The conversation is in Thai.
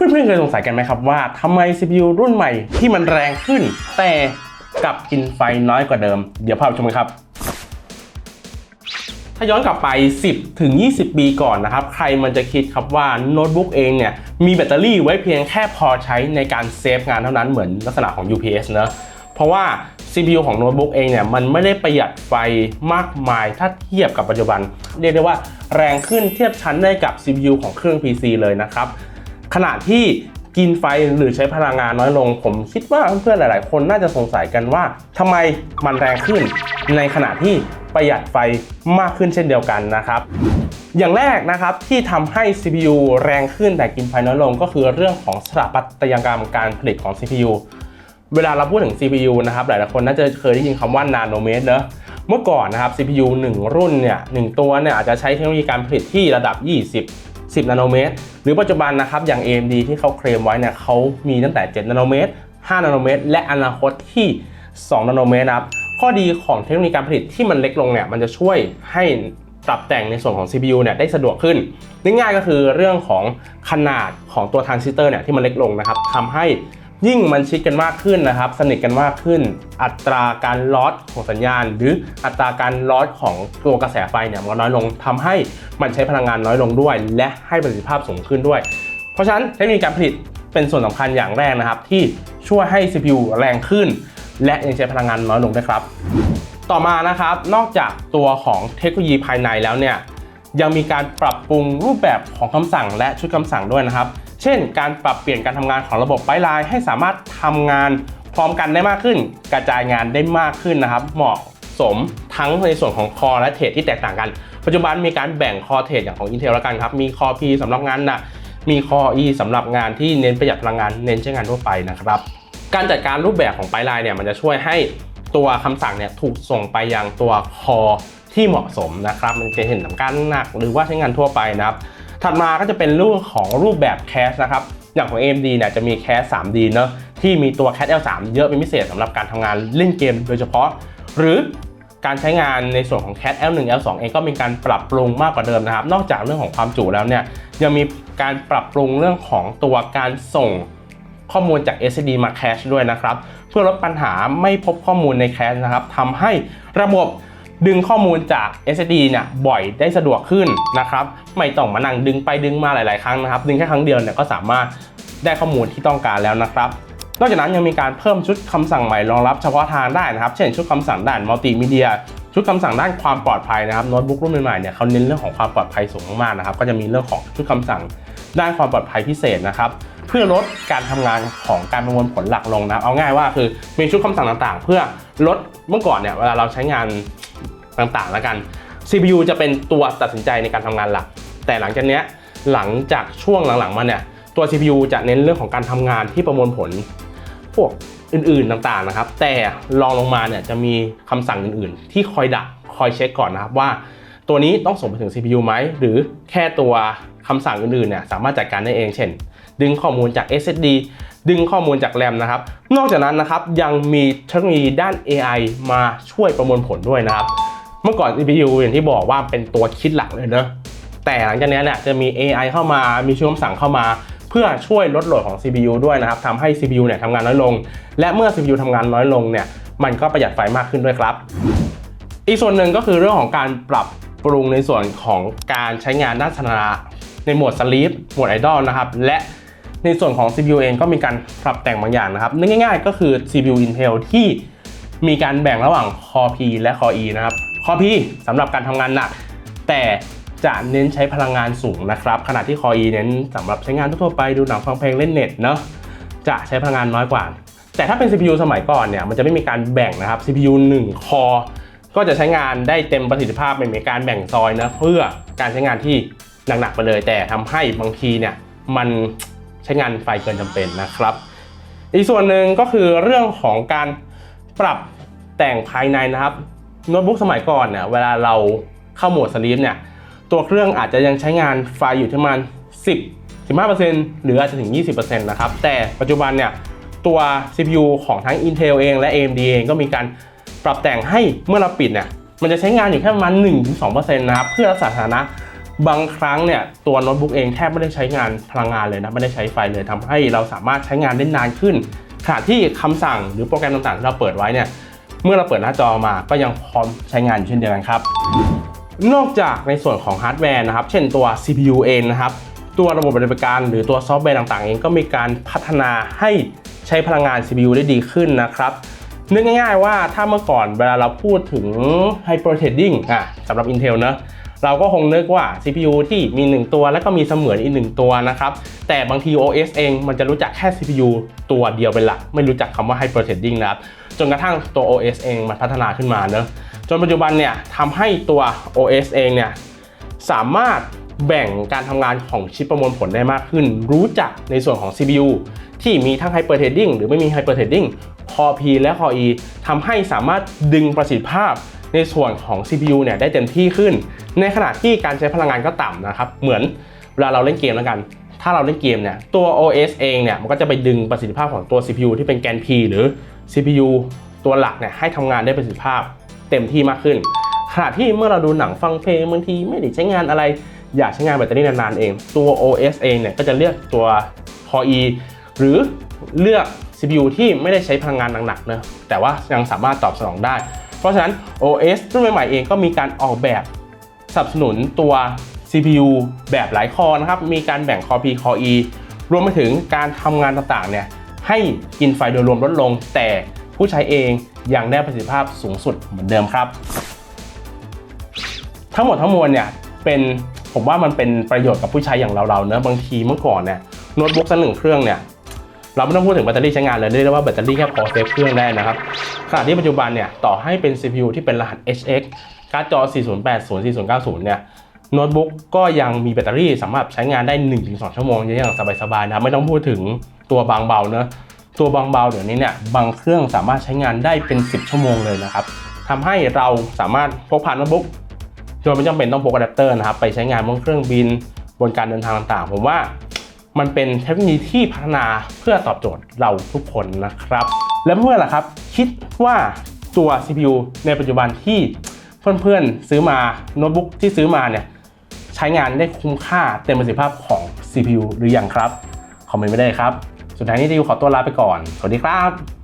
เพื่อนๆเคยสงสัยกันไหมครับว่าทำไม CPU รุ่นใหม่ที่มันแรงขึ้น แต่กลับกินไฟน้อยกว่าเดิม เดี๋ยวพาไปชมกันครับ ถ้าย้อนกลับไป 10 ถึง 20 ปีก่อนนะครับ ใครมันจะคิดครับว่าโน้ตบุ๊กเองเนี่ย มีแบตเตอรี่ไว้เพียงแค่พอใช้ในการเซฟงานเท่านั้นเหมือนลักษณะของ UPS เนอะเพราะว่า CPU ของโน้ตบุ๊กเองเนี่ย มันไม่ได้ประหยัดไฟมากมายถ้าเทียบกับปัจจุบัน เรียกได้ว่าแรงขึ้นเทียบชั้นได้กับ CPU ของเครื่อง PC เลยนะครับ ขณะที่กินไฟหรือใช้พลังงานน้อยลง ผมคิดว่าเพื่อนๆหลาย ๆ คนน่าจะสงสัยกันว่าทำไมมันแรงขึ้น ในขณะที่ประหยัดไฟมากขึ้นเช่นเดียวกันนะครับ อย่างแรกนะครับที่ทำให้ CPU แรงขึ้นแต่กินไฟน้อยลง ก็คือเรื่องของสถาปัตยกรรมการผลิตของ CPU เวลาเราพูดถึง CPU นะครับหลาย ๆ คนน่าจะเคยได้ยินคำว่านาโนเมตรเนอะเมื่อก่อนนะครับ CPU 1 รุ่นเนี่ยหนึ่งตัวเนี่ยอาจจะใช้เทคโนโลยีการผลิตที่ระดับ 20 10 นาโนเมตร หรือปัจจุบันนะครับอย่าง AMD ที่เขาเคลมไว้เนี่ยเขามีตั้งแต่ 7 นาโนเมตร 5 นาโนเมตร และอนาคตที่ 2 นาโนเมตรนะครับข้อดีของเทคโนโลยีการผลิตที่มันเล็กลงเนี่ยมันจะช่วยให้ปรับแต่งในส่วนของ CPU เนี่ยได้สะดวกขึ้นง่ายๆก็คือเรื่องของขนาดของตัวทรานซิสเตอร์เนี่ยที่มันเล็กลงนะครับทำให้ ยิ่งมันชิดกันมากขึ้นนะครับ สนิทกันมากขึ้น อัตราการลอสของสัญญาณ หรืออัตราการลอสของตัวกระแสไฟเนี่ยมันน้อยลงทำให้มันใช้พลังงานน้อยลงด้วย และให้ประสิทธิภาพสูงขึ้นด้วย เพราะฉะนั้นเทคโนโลยีการผลิตเป็นส่วนสำคัญอย่างแรกนะครับ ที่ช่วยให้ CPU แรงขึ้น และยังใช้พลังงานน้อยลงด้วยครับ ต่อมานะครับ นอกจากตัวของเทคโนโลยีภายในแล้วเนี่ยยังมีการปรับปรุงรูปแบบของคำสั่งและชุดคำสั่งด้วยนะครับ เช่น การปรับเปลี่ยนการทำงานของระบบไ i ไลน์ให้สามารถทำงานพร้อมกันได้มากขึ้น กระจายงานได้มากขึ้นนะครับ เหมาะสมทั้งในส่วนของคอและเทรดที่แตกต่างกัน ปัจจุบันมีการแบ่งคอเทรดอย่างของ Intel แล้วกันครับ มีคอ P สำหรับงานหนัก มีคอ E สำหรับงานที่เน้นประหยัดพลังงาน เน้นใช้งานทั่วไปนะครับ การจัดการรูปแบบของไ i ไลน์เนี่ยมันจะช่วยให้ตัวคำสั่งเนี่ยถูกส่งไปยังตัวคอที่เหมาะสมนะครับ มันจะเห็นทำการหนักหรือว่าใช้งานทั่วไปนะครับ ถัดมาก็จะเป็นรื่องของรูปแบบแคสนะครับอย่างของ AMD เนี่ยจะมีแคส 3D เนอะที่มีตัว Cat L3 เยอะเป็นพิเศษสำหรับการทำงานเล่นเกมโดยเฉพาะ หรือการใช้งานในส่วนของ Cat L1 L2 เองก็มีการปรับปรุงมากกว่าเดิมนะครับ นอกจากเรื่องของความจุแล้วเนี่ยยังมีการปรับปรุงเรื่องของตัวการส่งข้อมูลจาก SSD มาแคชด้วยนะครับ เพื่อลดปัญหาไม่พบข้อมูลในแคชนะครับทำให้ระบบ ดึงข้อมูลจาก SSD เนี่ยบ่อยได้สะดวกขึ้นนะครับไม่ต้องมานั่งดึงไปดึงมาหลาย ๆ ครั้งนะครับ ดึงแค่ครั้งเดียวเนี่ยก็สามารถได้ข้อมูลที่ต้องการแล้วนะครับ นอกจากนั้นยังมีการเพิ่มชุดคำสั่งใหม่รองรับเฉพาะทางได้นะครับ เช่นชุดคำสั่งด้านมัลติมีเดียชุดคำสั่งด้านความปลอดภัยนะครับโน้ตบุ๊กรุ่นใหม่ๆเนี่ยเขาเน้นเรื่องของความปลอดภัยสูงมากๆนะครับ ก็จะมีเรื่องของชุดคำสั่งด้านความปลอดภัยพิเศษนะครับเพื่อลดการทำงานของการประมวลผลหลักลงนะเอาง่ายว่าคือมีชุดคำสั่งต่างๆ เพื่อ ลดเมื่อก่อนเนี่ยเวลาเราใช้งานต่างๆแล้วกัน CPU จะเป็นตัวตัดสินใจในการทำงานหลัก แต่หลังจากนี้หลังจากช่วงหลังๆมาเนี่ยตัว CPU จะเน้นเรื่องของการทำงานที่ประมวลผล พวกอื่นๆต่างๆนะครับ แต่รองลงมาเนี่ยจะมีคำสั่งอื่นๆ ที่คอยดักคอยเช็คก่อนนะครับว่าตัวนี้ต้องส่งไปถึง CPU ไหมหรือแค่ตัวคำสั่งอื่นๆเนี่ยสามารถจัดการได้เอง เช่น ดึงข้อมูลจาก SSD ดึงข้อมูลจากแรมนะครับ นอกจากนั้นนะครับยังมีเทคโนโลยีด้าน AI มาช่วยประมวลผลด้วยนะครับ เมื่อก่อน CPU อย่างที่บอกว่าเป็นตัวคิดหลักเลยเนะแต่หลังจากนี้เนี่ยจะมี AI เข้ามา มีชุดคำสั่งเข้ามา เพื่อช่วยลดโหลดของ CPU ด้วยนะครับทำให้ CPU เนี่ยทำงานน้อยลง และเมื่อ CPU ทำงานน้อยลงเนี่ย มันก็ประหยัดไฟมากขึ้นด้วยครับ อีกส่วนหนึ่งก็คือเรื่องของการปรับปรุงในส่วนของการใช้งานด้านสถานะในโหมด Sleep โหมด Idle นะครับ และ ในส่วนของ CPU เองก็มีการปรับแต่งบางอย่างนะครับนึกง่ายๆ ก็คือ CPU Intel ที่มีการแบ่งระหว่าง Core P และ Core E นะครับ Core P สำหรับการทำงานหนัก แต่จะเน้นใช้พลังงานสูงนะครับ ขณะที่ Core E เน้นสำหรับใช้งานทั่วไปดูหนังฟังเพลงเล่นเน็ตเนาะจะใช้พลังงานน้อยกว่า แต่ถ้าเป็น CPU สมัยก่อนเนี่ยมันจะไม่มีการแบ่งนะครับ CPU 1 Core ก็จะใช้งานได้เต็มประสิทธิภาพไม่มีการแบ่งซอยนะเพื่อการใช้งานที่หนักๆไปเลย แต่ทำให้บางทีเนี่ยมัน ช้งานไฟเกินจำเป็นนะครับ อีกส่วนหนึ่งก็คือเรื่องของการปรับแต่งภายในนะครับโน้ตบุ๊กสมัยก่อนเนี่ยเวลาเราเข้าโหมดสลีปเนี่ยตัวเครื่องอาจจะยังใช้งานไฟอยู่ที่ประมาณ 10 15%หรืออาจจะถึง 20%นะครับ แต่ปัจจุบันเนี่ยตัว CPU ของทั้ง Intel เองและ AMD เองก็มีการปรับแต่งให้เมื่อเราปิดเนี่ยมันจะใช้งานอยู่แค่ประมาณ 1-2%นะครับ เพื่อรักษาสถานะ บางครั้งเนี่ยตัวโน้ตบุ๊กเองแทบไม่ได้ใช้งานพลังงานเลยนะไม่ได้ใช้ไฟเลยทำให้เราสามารถใช้งานได้นานขึ้นขณะที่คำสั่งหรือโปรแกรมต่างๆที่เราเปิดไว้เนี่ยเมื่อเราเปิดหน้าจอมาก็ยังพร้อมใช้งานอยู่เช่นเดียวกันครับนอกจากในส่วนของฮาร์ดแวร์นะครับ เช่นตัว CPU เองนะครับ ตัวระบบปฏิบัติการหรือตัวซอฟต์แวร์ต่างๆ เองก็มีการพัฒนาให้ใช้พลังงาน CPU ได้ดีขึ้นนะครับนึกง่ายๆว่าถ้าเมื่อก่อนเวลาเราพูดถึง Hyper Threading อะสำหรับ Intel เนอะ เราก็คงนึกว่า CPU ที่มี 1 ตัวแล้วก็มีเสมือนอีก 1 ตัวนะครับ แต่บางที OS เองมันจะรู้จักแค่ CPU ตัวเดียวเป็นหลัก ไม่รู้จักคำว่า Hyper Threading นะครับ จนกระทั่งตัว OS เองมันพัฒนาขึ้นมาเนอะจนปัจจุบันเนี่ยทำให้ตัว OS เองเนี่ยสามารถแบ่งการทำงานของชิปประมวลผลได้มากขึ้น รู้จักในส่วนของ CPU ที่มีทั้ง Hyper Threading หรือไม่มี Hyper Threading Core P และ Core E ทำให้สามารถดึงประสิทธิภาพ ในส่วนของ CPU เนี่ยได้เต็มที่ขึ้น ในขณะที่การใช้พลังงานก็ต่ำนะครับ เหมือนเวลาเราเล่นเกมแล้วกัน ถ้าเราเล่นเกมเนี่ยตัว OS เองเนี่ยมันก็จะไปดึงประสิทธิภาพของตัว CPU ที่เป็นแกน P หรือ CPU ตัวหลักเนี่ยให้ทำงานได้ประสิทธิภาพเต็มที่มากขึ้นขณะที่เมื่อเราดูหนังฟังเพลงบางทีไม่ได้ใช้งานอะไรอยากใช้งานแบตเตอรี่นานๆเอง ตัว OS เองเนี่ยก็จะเลือกตัว Core E หรือเลือก CPU ที่ไม่ได้ใช้พลังงานหนักๆนะแต่ว่ายังสามารถตอบสนองได้ เพราะฉะนั้น OS รุ่นใหม่ๆเองก็มีการออกแบบสนับสนุนตัว CPU แบบหลายคอนะครับ มีการแบ่ง Core P Core รวมไปถึงการทำงานต่างๆเนี่ยให้กินไฟโดยรวมลดลง แต่ผู้ใช้เองยังได้ประสิทธิภาพสูงสุดเหมือนเดิมครับ ทั้งหมดทั้งมวลเนี่ยเป็นผมว่ามันเป็นประโยชน์กับผู้ใช้อย่างเราๆเนอะบางทีเมื่อก่อนเนี่ยโน้ตบุ๊กสักหนึ่งเครื่องเนี่ย เราไม่ต้องพูดถึงแบตเตอรี่ใช้งานเลยเรียกได้ว่าแบตเตอรี่แค่พอเซฟเครื่องได้นะครับขณะที่ปัจจุบันเนี่ยต่อให้เป็น CPU ที่เป็นรหัส HX การ์ดจอ 4080 4090 เนี่ยโน้ตบุ๊กก็ยังมีแบตเตอรี่สามารถใช้งานได้ 1-2 ชั่วโมงอย่างสบายๆนะไม่ต้องพูดถึงตัวบางเบาเนอะตัวบางเบาเดี๋ยวนี้เนี่ยบางเครื่องสามารถใช้งานได้เป็น 10 ชั่วโมงเลยนะครับทำให้เราสามารถพกพาโน้ตบุ๊กโดยไม่จำเป็นต้องพกอะแดปเตอร์นะครับไปใช้งานบนเครื่องบินบนการเดินทางต่างๆ ผมว่า มันเป็นเทคโนโลยีที่พัฒนาเพื่อตอบโจทย์เราทุกคนนะครับ แล้วเพื่อนๆล่ะครับ คิดว่าตัว CPU ในปัจจุบันที่เพื่อนๆซื้อมาโน้ตบุ๊กที่ซื้อมาเนี่ยใช้งานได้คุ้มค่าเต็มประสิทธิภาพของ CPU หรือยังครับ คอมเมนต์ไม่ได้ครับ สุดท้ายนี้ดิวขอตัวลาไปก่อน สวัสดีครับ